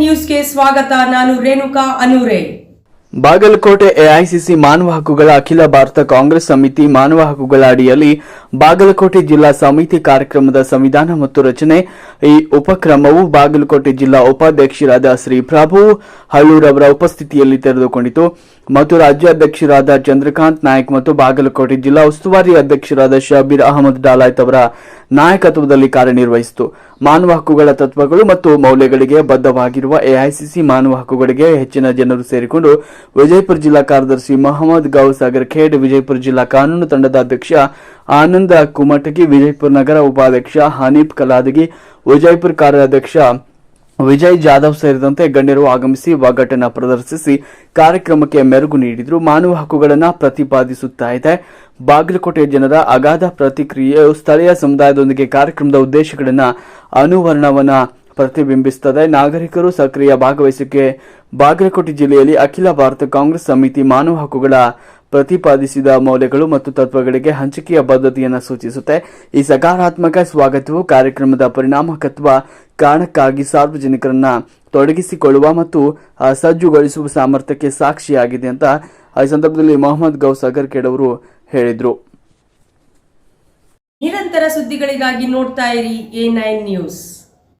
ನ್ಯೂಸ್ಗೆ ಸ್ವಾಗತ, ನಾನು ರೇಣುಕಾ ಅನೂರೇ. ಬಾಗಲಕೋಟೆ ಎಐಸಿಸಿ ಮಾನವ ಹಕ್ಕುಗಳ ಅಖಿಲ ಭಾರತ ಕಾಂಗ್ರೆಸ್ ಸಮಿತಿ ಮಾನವ ಹಕ್ಕುಗಳ ಅಡಿಯಲ್ಲಿ ಬಾಗಲಕೋಟೆ ಜಿಲ್ಲಾ ಸಮಿತಿ ಕಾರ್ಯಕ್ರಮದ ಸಂವಿಧಾನ ಮತ್ತು ರಚನೆ ಈ ಉಪಕ್ರಮವು ಬಾಗಲಕೋಟೆ ಜಿಲ್ಲಾ ಉಪಾಧ್ಯಕ್ಷರಾದ ಶ್ರೀ ಪ್ರಭು ಹಳ್ಳೂರವರ ಉಪಸ್ಥಿತಿಯಲ್ಲಿ ತೆರೆದುಕೊಂಡಿತು. ಮತ್ತು ರಾಜ್ಯಾಧ್ಯಕ್ಷರಾದ ಚಂದ್ರಕಾಂತ್ ನಾಯಕ್ ಮತ್ತು ಬಾಗಲಕೋಟೆ ಜಿಲ್ಲಾ ಉಸ್ತುವಾರಿ ಅಧ್ಯಕ್ಷರಾದ ಶಬೀರ್ ಅಹಮದ್ ಡಾಲಾಯ್ತ್ ಅವರ ನಾಯಕತ್ವದಲ್ಲಿ ಕಾರ್ಯನಿರ್ವಹಿಸಿತು. ಮಾನವ ಹಕ್ಕುಗಳ ತತ್ವಗಳು ಮತ್ತು ಮೌಲ್ಯಗಳಿಗೆ ಬದ್ಧವಾಗಿರುವ ಎಐಸಿಸಿ ಮಾನವ ಹಕ್ಕುಗಳಿಗೆ ಹೆಚ್ಚಿನ ಜನರು ಸೇರಿಕೊಂಡು ವಿಜಯಪುರ ಜಿಲ್ಲಾ ಕಾರ್ಯದರ್ಶಿ ಮೊಹಮ್ಮದ್ ಗೌಸಾಗರ್ ಖೇಡ್, ವಿಜಯಪುರ ಜಿಲ್ಲಾ ಕಾನೂನು ತಂಡದ ಅಧ್ಯಕ್ಷ ಆನಂದ ಕುಮಟಗಿ, ವಿಜಯಪುರ ನಗರ ಉಪಾಧ್ಯಕ್ಷ ಹನೀಫ್ ಕಲಾದಗಿ, ವಿಜಯಪುರ ಕಾರ್ಯಾಧ್ಯಕ್ಷ ವಿಜಯ್ ಜಾಧವ್ ಸೇರಿದಂತೆ ಗಣ್ಯರು ಆಗಮಿಸಿ ಒಗ್ಗಟ್ಟನ್ನು ಪ್ರದರ್ಶಿಸಿ ಕಾರ್ಯಕ್ರಮಕ್ಕೆ ಮೆರುಗು ನೀಡಿದ್ರು. ಮಾನವ ಹಕ್ಕುಗಳನ್ನು ಪ್ರತಿಪಾದಿಸುತ್ತಾ ಇದೆ. ಬಾಗಲಕೋಟೆ ಜನರ ಅಗಾಧ ಪ್ರತಿಕ್ರಿಯೆಯು ಸ್ಥಳೀಯ ಸಮುದಾಯದೊಂದಿಗೆ ಕಾರ್ಯಕ್ರಮದ ಉದ್ದೇಶಗಳನ್ನು ಅನುವರ್ಣವನ್ನು ಪ್ರತಿಬಿಂಬಿಸುತ್ತದೆ. ನಾಗರಿಕರು ಸಕ್ರಿಯ ಭಾಗವಹಿಸಿಕೆ ಬಾಗಲಕೋಟೆ ಜಿಲ್ಲೆಯಲ್ಲಿ ಅಖಿಲ ಭಾರತ ಕಾಂಗ್ರೆಸ್ ಸಮಿತಿ ಮಾನವ ಹಕ್ಕುಗಳ ಪ್ರತಿಪಾದಿಸಿದ ಮೌಲ್ಯಗಳು ಮತ್ತು ತತ್ವಗಳಿಗೆ ಹಂಚಿಕೆಯ ಬದ್ಧತೆಯನ್ನು ಸೂಚಿಸುತ್ತೆ. ಈ ಸಕಾರಾತ್ಮಕ ಸ್ವಾಗತವು ಕಾರ್ಯಕ್ರಮದ ಪರಿಣಾಮಕತ್ವ ಕಾರಣಕ್ಕಾಗಿ ಸಾರ್ವಜನಿಕರನ್ನ ತೊಡಗಿಸಿಕೊಳ್ಳುವ ಮತ್ತು ಸಜ್ಜುಗೊಳಿಸುವ ಸಾಮರ್ಥ್ಯಕ್ಕೆ ಸಾಕ್ಷಿಯಾಗಿದೆ ಅಂತ ಈ ಸಂದರ್ಭದಲ್ಲಿ ಮೊಹಮ್ಮದ್ ಗೌಸಾಗರ್ ಕೆಡವರು ಹೇಳಿದರು. ನಿರಂತರ ಸುದ್ದಿಗಳಿಗಾಗಿ ನೋಡ್ತಾ ಇರಿ ಎ ನ್ಯೂಸ್.